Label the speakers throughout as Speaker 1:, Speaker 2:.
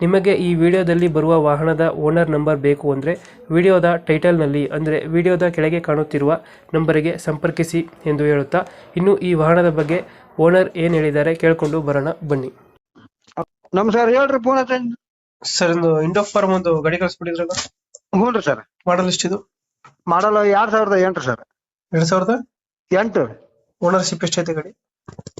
Speaker 1: ನಿಮಗೆ ಈ ವಿಡಿಯೋದಲ್ಲಿ ಬರುವ ವಾಹನದ ಓನರ್ ನಂಬರ್ ಬೇಕು ಅಂದರೆ ವಿಡಿಯೋದ ಟೈಟಲ್ನಲ್ಲಿ ಅಂದರೆ ವಿಡಿಯೋದ ಕೆಳಗೆ ಕಾಣುತ್ತಿರುವ ನಂಬರಿಗೆ ಸಂಪರ್ಕಿಸಿ ಎಂದು ಹೇಳುತ್ತಾ ಇನ್ನು ಈ ವಾಹನದ ಬಗ್ಗೆ ಓನರ್ ಏನು ಹೇಳಿದ್ದಾರೆ ಕೇಳಿಕೊಂಡು ಬರೋಣ ಬನ್ನಿ.
Speaker 2: ನಮಸ್ಕಾರ ಹೇಳ್ರಿ ಫೋನ್
Speaker 1: ಸರ್ ಒಂದು ಇಂಡೋ ಫಾರ್ಮ್ ಒಂದು ಗಾಡಿ ಕಳಿಸ್ಬಿಟ್ಟಿದ್ರಲ್ಲ
Speaker 2: ಹ್ಞೂ ರೀ ಸರ್.
Speaker 1: ಮಾಡಲ್ ಎಷ್ಟಿದು?
Speaker 2: ಮಾಡಲ್ ಎರಡ್ ಸಾವಿರದ ಎಂಟು ಸರ್.
Speaker 1: ಎರಡು ಸಾವಿರದ?
Speaker 2: ಎಂಟು.
Speaker 1: ಓನರ್ಶಿಪ್ ಎಷ್ಟೈತೆ ಗಾಡಿ?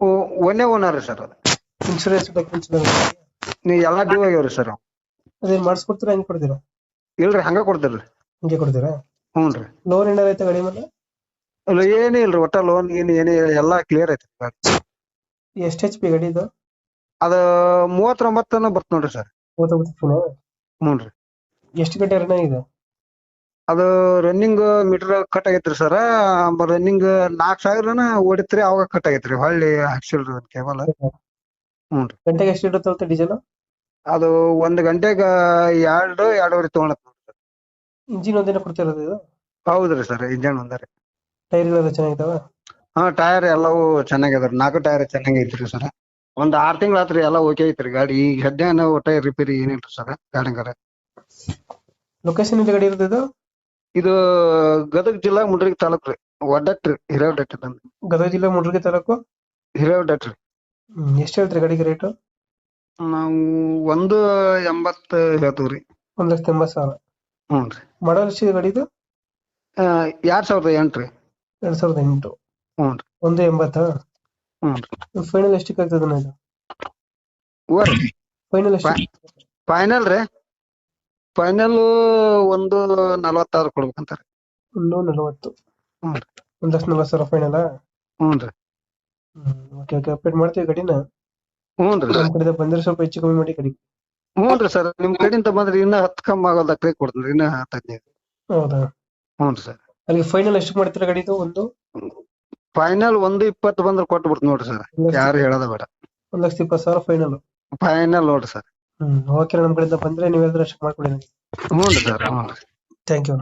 Speaker 2: ಓ- ಒಂದೇ ಓನರ್ ಸರ್ ಅದು.
Speaker 1: ಇನ್ಶೂರೆನ್ಸ್ ಡಾಕ್ಯುಮೆಂಟ್ಸ್
Speaker 2: ನೀವು ಎಲ್ಲಾ ಡ್ಯೂ ಆಗ್ಯಾವ್ರಿ ಸರ್
Speaker 1: ಅದೇ ಮಾಡಿಸ್ಕೊಡ್ತೀರಾ ಹೆಂಗೆ ಕೊಡ್ತೀರಾ?
Speaker 2: ಇಲ್ರಿ ಹಂಗ ಕೊಡ್ತೀರಿ
Speaker 1: ಹಿಂಗೆ ಕೊಡ್ತೀರಾ?
Speaker 2: ಹ್ಞೂ ರೀ.
Speaker 1: ಲೋನ್ ಏನಾರ ಐತೆ ಗಾಡಿ ಮೇಲೆ?
Speaker 2: ಅಲ್ಲ ಏನೂ ಇಲ್ರಿ ಒಟ್ಟ ಲೋನ್ ಏನು ಏನೇ ಎಲ್ಲಾ ಕ್ಲಿಯರ್ ಐತಿ.
Speaker 1: ಎಷ್ಟು ಎಚ್ ಪಿ ಗಾಡಿ ಇದು?
Speaker 2: ಅದ ಮೂವತ್ತೊಂಬತ್ತನ ಬರ್ತ ನೋಡ್ರಿ ಸರ್
Speaker 1: ಓದ್ತಾ
Speaker 2: ಹ್ಞೂ ರೀ.
Speaker 1: ಎಷ್ಟು ಗಂಟೆ ರನ್ ಆಗಿದೆ?
Speaker 2: ಅದು ರನ್ನಿಂಗ್ ಮೀಟರ್ ಕಟ್ ಆಗೈತ್ರಿ ಸರ್ ರನ್ನಿಂಗ್ ನಾಲ್ಕು ಸಾವಿರನ ಓಡಿತ್ರಿ ಅವಾಗ ಕಟ್ ಆಗೈತ್ರಿ. ಹೊಳ್ಳಿ ಹಾಕ್ಸಿಲ್ರಿ ಕೇಬಲ್ ಹ್ಞೂ
Speaker 1: ಗಂಟೆಗೆ ಎಷ್ಟು ಇಡುತ್ತೆ ಡೀಸೆಲ್
Speaker 2: ಅದು ಒಂದ್ ಗಂಟೆಗ ಎರಡು ಎರಡೂವರೆ ನೋಡ್ರಿ
Speaker 1: ಇಂಜಿನ್ ಒಂದೇನ ಕೊಡ್ತಿರೋದು ಇದು?
Speaker 2: ಹೌದ್ರಿ ಸರ್ ಇಂಜನ್ ಒಂದರಿ
Speaker 1: ಟೈರ್ಗಳೆಲ್ಲ ಚೆನ್ನಾಗಿದಾವ
Speaker 2: ಹಾ ಟೈರ್ ಎಲ್ಲವೂ ಚೆನ್ನಾಗಿದಾವ್ರಿ ನಾಲ್ಕು ಟೈರ್ ಚೆನ್ನಾಗಿ ಐತ್ರಿ ಸರ್. ಒಂದ್ ಆರ್ ತಿಂಗಳ ಆತ್ರಿ ಎಲ್ಲ ಓಕೆ ಐತ್ರಿ ಗಾಡಿ. ಈಗ ಸದ್ಯ ಟೈರ್ ರಿಪೇರಿ ಏನಿಲ್ರಿ ಸರ್ ಗಾಡಿಗಾರ
Speaker 1: ಲೊಕೇಶನ್ ಇಲ್ಲಿ ಗಾಡಿ ಇರೋದು ಇದು?
Speaker 2: ಇದು ಗದಗ ಜಿಲ್ಲಾ ಮುಂಡ್ರಿಗ ತಾಲೂಕ್ ರೀ ಒಡ್ಡಟ್ರಿ ಹಿರೇವಡ್ಡಟ್ಟಿ ಬಂದು
Speaker 1: ಗದಗ ಜಿಲ್ಲಾ ಮುಂಡ್ರಿಗ ತಾಲೂಕು?
Speaker 2: ಹಿರೇವಡ್ಡಟ್ರಿ
Speaker 1: ಎಷ್ಟ್ ಹೇಳ್ತೀರಿ ಗಾಡಿಗೆ ರೇಟು
Speaker 2: ನಾವು ಒಂದು ಎಂಬತ್ತ ಹೇಳ್ತೀವ್ರಿ.
Speaker 1: ಒಂದ್ ಲಕ್ಷದ ಎಂಬತ್ತು ಸಾವಿರ?
Speaker 2: ಹ್ಞೂ ರೀ.
Speaker 1: ಮಾಡಲ್ ಗಾಡಿದು?
Speaker 2: ಎರಡ್ ಸಾವಿರದ ಎಂಟ್ರಿ
Speaker 1: ಎರಡ್ ಸಾವಿರದ ಎಂಟು.
Speaker 2: ಹ್ಞೂ ರೀ.
Speaker 1: ಒಂದು ಎಂಬತ್ತಾ
Speaker 2: ಹ್ಞೂ ರೀ.
Speaker 1: ಫೈನಲ್ ಎಷ್ಟಕ್ಕೆ ಆಗ್ತದೆ ಅಣ್ಣ ಇದು? ಫೈನಲ್ ಎಷ್ಟು
Speaker 2: ಫೈನಲ್ ರೀ. ಫೈನಲ್ ಒಂದು ನಲವತ್ತಾರು ಕೊಡ್ಬೇಕಂತಾರೆ
Speaker 1: ಒಂದು ನಲವತ್ತು.
Speaker 2: ಹ್ಞೂ ರೀ.
Speaker 1: ಒಂದ್ ಲಕ್ಷ ನಲವತ್ತು ಸಾವಿರ ಫೈನಲ್
Speaker 2: ಹ್ಞೂ ರೀ.
Speaker 1: ಓಕೆ ಓಕೆ ಅಪ್ಡೇಟ್ ಮಾಡ್ತೀವಿ ಗಾಡಿನ.
Speaker 2: ಹ್ಞೂ ರೀ
Speaker 1: ನಮ್ಮ ಕಡೆಯಿಂದ ಬಂದ್ರೆ ಸ್ವಲ್ಪ ಹೆಚ್ಚು ಕಮ್ಮಿ ಮಾಡಿ ಕಡಿ.
Speaker 2: ಹ್ಞೂ ರೀ ಸರ್. ನಿಮ್ ಕಡೆಯಿಂದ ಬಂದ್ರೆ ಇನ್ನ ಹತ್ತು ಕಮ್ಮಿ ಕೊಡ್ತೀನಿ ಇನ್ನ ಹತ್ತು ಹದಿನೈದು.
Speaker 1: ಹೌದಾ?
Speaker 2: ಹ್ಞೂ ರೀ ಸರ್.
Speaker 1: ಅಲ್ಲಿಗೆ ಫೈನಲ್ ಎಷ್ಟು ಮಾಡ್ತೀರಾ ಗಾಡಿದು ಒಂದು?
Speaker 2: ಫೈನಲ್ ಒಂದು ಇಪ್ಪತ್ತು ಬಂದ್ರೆ ಕೊಟ್ಟು ಬಿಡ್ತೀನಿ ನೋಡ್ರಿ ಸರ್. ಯಾರು ಹೇಳೋದ ಬೇಡ.
Speaker 1: ಒಂದ್ ಲಕ್ಷದ ಇಪ್ಪತ್ತು ಸಾವಿರ ಫೈನಲ್
Speaker 2: ಫೈನಲ್ ನೋಡ್ರಿ ಸರ್.
Speaker 1: ಹ್ಮ್ ಓಕೆ ನಮ್ಮ ಕಡೆಯಿಂದ ಬಂದ್ರೆ ನೀವೆಲ್ಲರೂ ಅಷ್ಟು ಮಾಡ್ಕೊಡಿ
Speaker 2: ಹ್ಞೂ ರೀ ಸರ್
Speaker 1: ಥ್ಯಾಂಕ್ ಯು